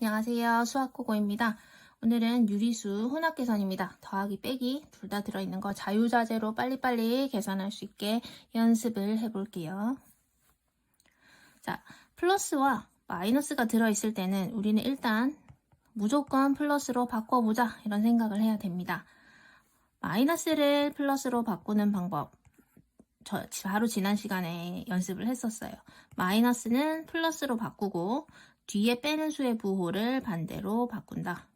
안녕하세요. 수학고고입니다. 오늘은 유리수 혼합 계산입니다. 더하기 빼기 둘 다 들어있는 거 자유자재로 빨리빨리 계산할 수 있게 연습을 해볼게요. 자, 플러스와 마이너스가 들어있을 때는 우리는 일단 무조건 플러스로 바꿔보자 이런 생각을 해야 됩니다. 마이너스를 플러스로 바꾸는 방법 저 바로 지난 시간에 연습을 했었어요. 마이너스는 플러스로 바꾸고 뒤에 빼는 수의 부호를 반대로 바꾼다.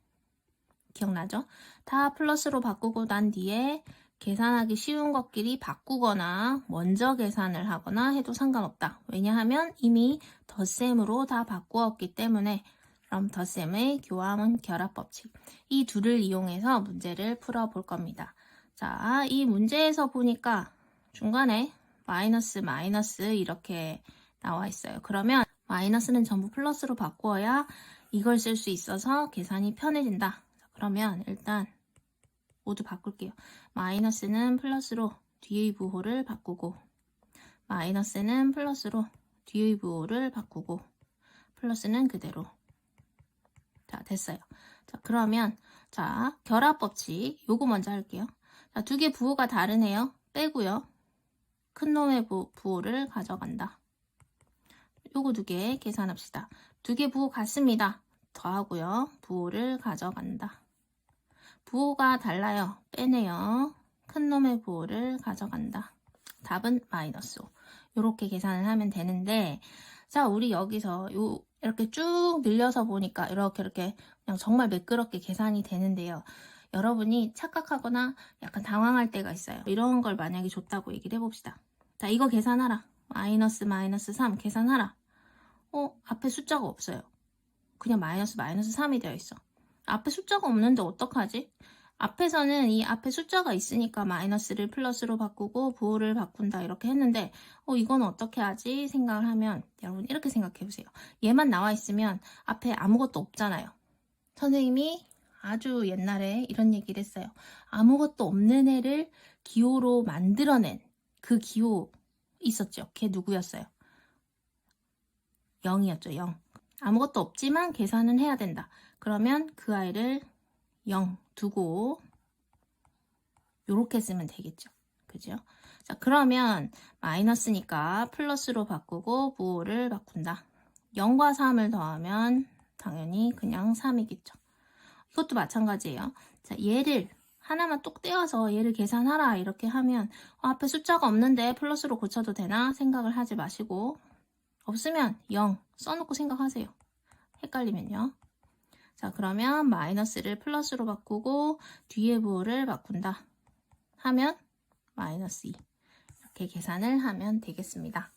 기억나죠? 다 플러스로 바꾸고 난 뒤에 계산하기 쉬운 것끼리 바꾸거나 먼저 계산을 하거나 해도 상관없다. 왜냐하면 이미 덧셈으로 다 바꾸었기 때문에 그럼 덧셈의 교함은 결합 법칙. 이 둘을 이용해서 문제를 풀어볼 겁니다. 자, 이 문제에서 보니까 중간에 마이너스 마이너스 이렇게 나와 있어요. 그러면 마이너스는 전부 플러스로 바꾸어야 이걸 쓸 수 있어서 계산이 편해진다. 그러면 일단 모두 바꿀게요. 마이너스는 플러스로 뒤의 부호를 바꾸고 마이너스는 플러스로 뒤의 부호를 바꾸고 플러스는 그대로 자 됐어요. 자 그러면 자 결합 법칙 요거 먼저 할게요. 자 두 개 부호가 다르네요. 빼고요. 큰 놈의 부, 부호를 가져간다. 요거 두 개 계산합시다. 두 개 부호 같습니다. 더하고요. 부호를 가져간다. 부호가 달라요. 빼내요. 큰 놈의 부호를 가져간다. 답은 마이너스 5. 요렇게 계산을 하면 되는데 자 우리 여기서 요 이렇게 쭉 늘려서 보니까 이렇게 이렇게 그냥 정말 매끄럽게 계산이 되는데요. 여러분이 착각하거나 약간 당황할 때가 있어요. 이런 걸 만약에 줬다고 얘기를 해봅시다. 자 이거 계산하라. 마이너스 마이너스 3 계산하라. 어, 앞에 숫자가 없어요. 그냥 마이너스 마이너스 3이 되어 있어. 앞에 숫자가 없는데 어떡하지? 앞에서는 이 앞에 숫자가 있으니까 마이너스를 플러스로 바꾸고 부호를 바꾼다 이렇게 했는데 어 이건 어떻게 하지 생각을 하면 여러분 이렇게 생각해 보세요. 얘만 나와 있으면 앞에 아무것도 없잖아요. 선생님이 아주 옛날에 이런 얘기를 했어요. 아무것도 없는 애를 기호로 만들어낸 그 기호 있었죠. 걔 누구였어요? 0이었죠, 0. 아무것도 없지만 계산은 해야 된다. 그러면 그 아이를 0 두고 요렇게 쓰면 되겠죠. 그죠? 자, 그러면 마이너스니까 플러스로 바꾸고 부호를 바꾼다. 0과 3을 더하면 당연히 그냥 3이겠죠. 이것도 마찬가지예요. 자, 얘를 하나만 똑 떼어서 얘를 계산하라 이렇게 하면 어, 앞에 숫자가 없는데 플러스로 고쳐도 되나 생각을 하지 마시고 없으면 0 써놓고 생각하세요. 헷갈리면요. 자, 그러면 마이너스를 플러스로 바꾸고 뒤에 부호를 바꾼다. 하면 마이너스 2. 이렇게 계산을 하면 되겠습니다.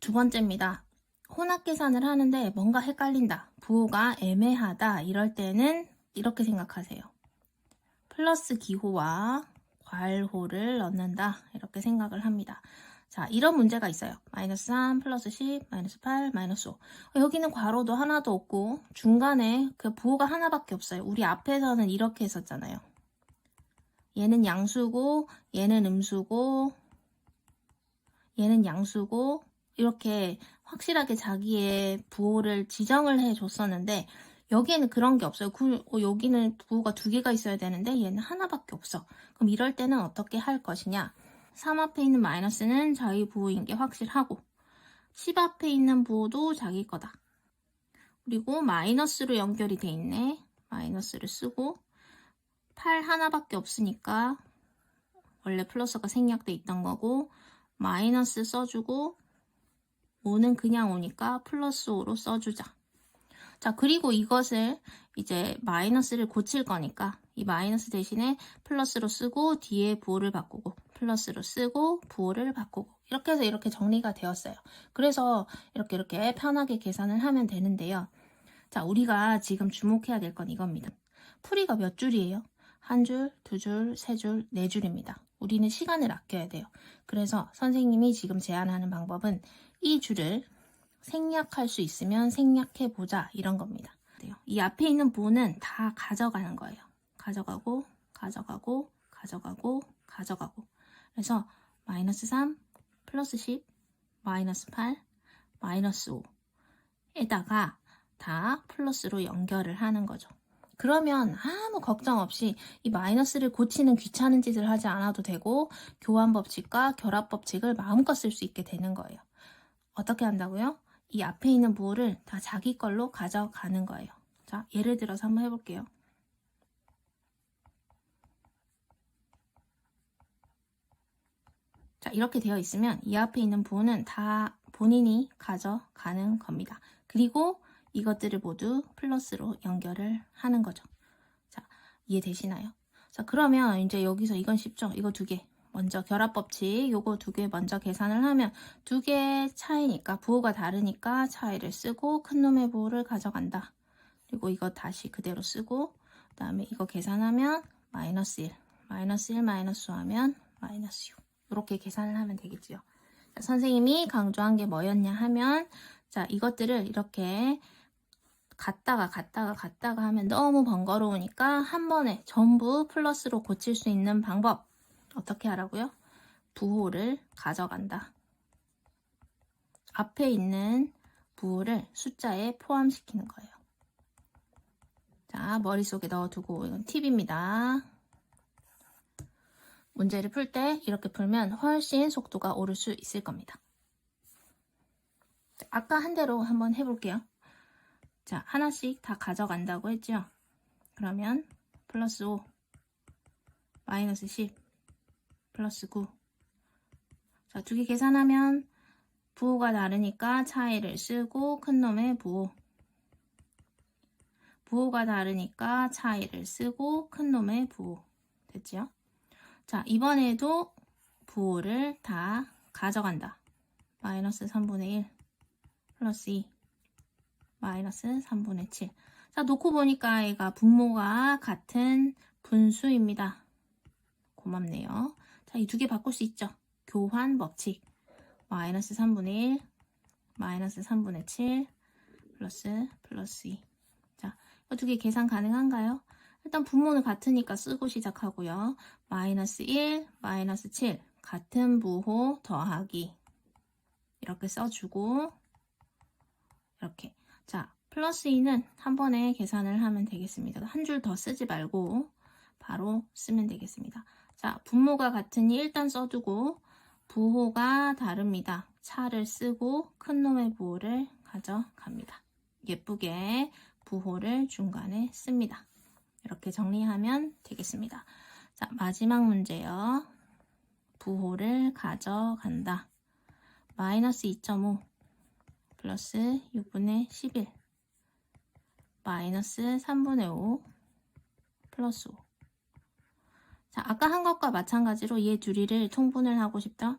두 번째입니다. 혼합 계산을 하는데 뭔가 헷갈린다. 부호가 애매하다. 이럴 때는 이렇게 생각하세요. 플러스 기호와 괄호를 넣는다. 이렇게 생각을 합니다. 자, 이런 문제가 있어요. 마이너스 3, 플러스 10, 마이너스 8, 마이너스 5. 어, 여기는 괄호도 하나도 없고 중간에 그 부호가 하나밖에 없어요. 우리 앞에서는 이렇게 했었잖아요. 얘는 양수고 얘는 음수고 얘는 양수고 이렇게 확실하게 자기의 부호를 지정을 해 줬었는데 여기에는 그런 게 없어요. 그, 어, 여기는 부호가 두 개가 있어야 되는데 얘는 하나밖에 없어. 그럼 이럴 때는 어떻게 할 것이냐? 3 앞에 있는 마이너스는 자기 부호인 게 확실하고 10 앞에 있는 부호도 자기 거다. 그리고 마이너스로 연결이 돼 있네. 마이너스를 쓰고 8 하나밖에 없으니까 원래 플러스가 생략돼 있던 거고 마이너스 써주고 5는 그냥 오니까 플러스 5로 써주자. 자, 그리고 이것을 이제 마이너스를 고칠 거니까 이 마이너스 대신에 플러스로 쓰고 뒤에 부호를 바꾸고 플러스로 쓰고 부호를 바꾸고 이렇게 해서 이렇게 정리가 되었어요. 그래서 이렇게 이렇게 편하게 계산을 하면 되는데요. 자, 우리가 지금 주목해야 될 건 이겁니다. 풀이가 몇 줄이에요? 한 줄, 두 줄, 세 줄, 네 줄입니다. 우리는 시간을 아껴야 돼요. 그래서 선생님이 지금 제안하는 방법은 이 줄을 생략할 수 있으면 생략해 보자 이런 겁니다. 이 앞에 있는 부호는 다 가져가는 거예요. 가져가고 가져가고 가져가고 가져가고 그래서 마이너스 3 플러스 10 마이너스 8 마이너스 5 에다가 다 플러스로 연결을 하는 거죠. 그러면 아무 걱정 없이 이 마이너스를 고치는 귀찮은 짓을 하지 않아도 되고 교환 법칙과 결합 법칙을 마음껏 쓸 수 있게 되는 거예요. 어떻게 한다고요? 이 앞에 있는 부호를 다 자기 걸로 가져가는 거예요. 자, 예를 들어서 한번 해볼게요. 자, 이렇게 되어 있으면 이 앞에 있는 부호는 다 본인이 가져가는 겁니다. 그리고 이것들을 모두 플러스로 연결을 하는 거죠. 자, 이해되시나요? 자, 그러면 이제 여기서 이건 쉽죠? 이거 두 개. 먼저 결합법칙 요거 두 개 먼저 계산을 하면 두 개 차이니까 부호가 다르니까 차이를 쓰고 큰 놈의 부호를 가져간다. 그리고 이거 다시 그대로 쓰고 그 다음에 이거 계산하면 마이너스 1 마이너스 1 마이너스 5 하면 마이너스 6 이렇게 계산을 하면 되겠지요. 자, 선생님이 강조한 게 뭐였냐 하면 자 이것들을 이렇게 갔다가 갔다가 갔다가 하면 너무 번거로우니까 한 번에 전부 플러스로 고칠 수 있는 방법 어떻게 하라고요? 부호를 가져간다. 앞에 있는 부호를 숫자에 포함시키는 거예요. 자, 머릿속에 넣어두고 이건 팁입니다. 문제를 풀 때 이렇게 풀면 훨씬 속도가 오를 수 있을 겁니다. 자, 아까 한 대로 한번 해볼게요. 자, 하나씩 다 가져간다고 했죠? 그러면 플러스 5, 마이너스 10, 플러스 9. 자, 두 개 계산하면 부호가 다르니까 차이를 쓰고 큰 놈의 부호. 부호가 다르니까 차이를 쓰고 큰 놈의 부호. 됐죠? 자, 이번에도 부호를 다 가져간다. 마이너스 3분의 1 플러스 2 마이너스 3분의 7. 자, 놓고 보니까 얘가 분모가 같은 분수입니다. 고맙네요. 자, 이 두 개 바꿀 수 있죠. 교환 법칙. 마이너스 3분의 1, 마이너스 3분의 7, 플러스, 플러스 2. 자, 이 두 개 계산 가능한가요? 일단 분모는 같으니까 쓰고 시작하고요. 마이너스 1, 마이너스 7. 같은 부호 더하기. 이렇게 써주고, 이렇게. 자, 플러스 2는 한 번에 계산을 하면 되겠습니다. 한 줄 더 쓰지 말고 바로 쓰면 되겠습니다. 자, 분모가 같으니 일단 써두고 부호가 다릅니다. 차를 쓰고 큰 놈의 부호를 가져갑니다. 예쁘게 부호를 중간에 씁니다. 이렇게 정리하면 되겠습니다. 자, 마지막 문제요. 부호를 가져간다. 마이너스 2.5 플러스 6분의 11 마이너스 3분의 5 플러스 5 자, 아까 한 것과 마찬가지로 얘 둘이를 통분을 하고 싶다.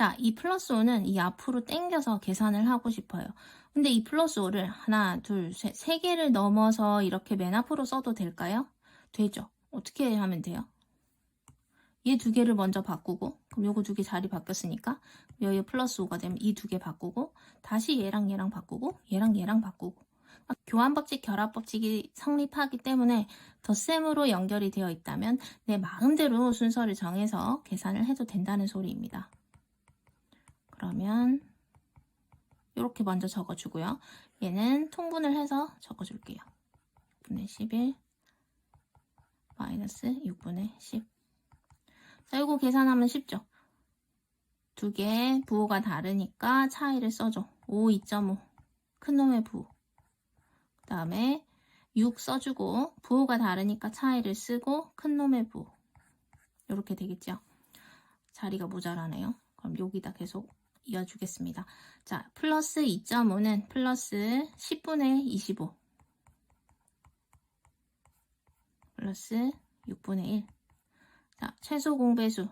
자, 이 플러스 5는 이 앞으로 당겨서 계산을 하고 싶어요. 근데 이 플러스 5를 하나, 둘, 셋, 세 개를 넘어서 이렇게 맨 앞으로 써도 될까요? 되죠. 어떻게 하면 돼요? 얘 두 개를 먼저 바꾸고 그럼 요거 두 개 자리 바뀌었으니까 여기 플러스 5가 되면 이 두 개 바꾸고 다시 얘랑 얘랑 바꾸고 얘랑 얘랑 바꾸고 아, 교환법칙, 결합법칙이 성립하기 때문에 덧셈으로 연결이 되어 있다면 내 마음대로 순서를 정해서 계산을 해도 된다는 소리입니다. 그러면 이렇게 먼저 적어주고요. 얘는 통분을 해서 적어줄게요. 6분의 11 마이너스 6분의 10 자, 이거 계산하면 쉽죠? 두개 부호가 다르니까 차이를 써줘. 5, 2.5. 큰 놈의 부호. 그 다음에 6 써주고 부호가 다르니까 차이를 쓰고 큰 놈의 부호. 이렇게 되겠죠? 자리가 모자라네요. 그럼 여기다 계속 이어주겠습니다. 자, 플러스 2.5는 플러스 10분의 25. 플러스 6분의 1. 자, 최소 공배수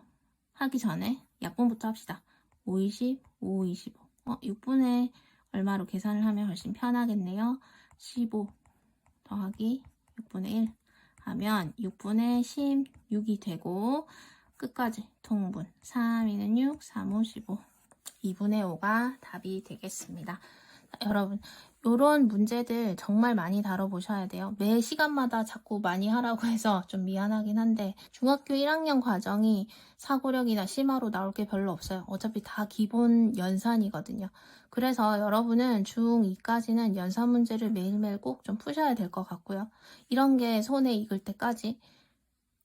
하기 전에 약분부터 합시다. 5, 20, 5, 25. 어, 6분의 얼마로 계산을 하면 훨씬 편하겠네요. 15 더하기 6분의 1 하면 6분의 16이 되고 끝까지 통분 3, 2는 6, 3, 5, 15 2분의 5가 답이 되겠습니다. 여러분, 요런 문제들 정말 많이 다뤄보셔야 돼요. 매 시간마다 자꾸 많이 하라고 해서 좀 미안하긴 한데, 중학교 1학년 과정이 사고력이나 심화로 나올 게 별로 없어요. 어차피 다 기본 연산이거든요. 그래서 여러분은 중2까지는 연산 문제를 매일매일 꼭 좀 푸셔야 될 것 같고요. 이런 게 손에 익을 때까지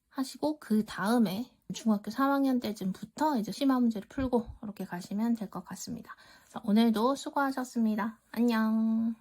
하시고, 그 다음에 중학교 3학년 때쯤부터 이제 심화 문제를 풀고 이렇게 가시면 될 것 같습니다. 오늘도 수고하셨습니다. 안녕.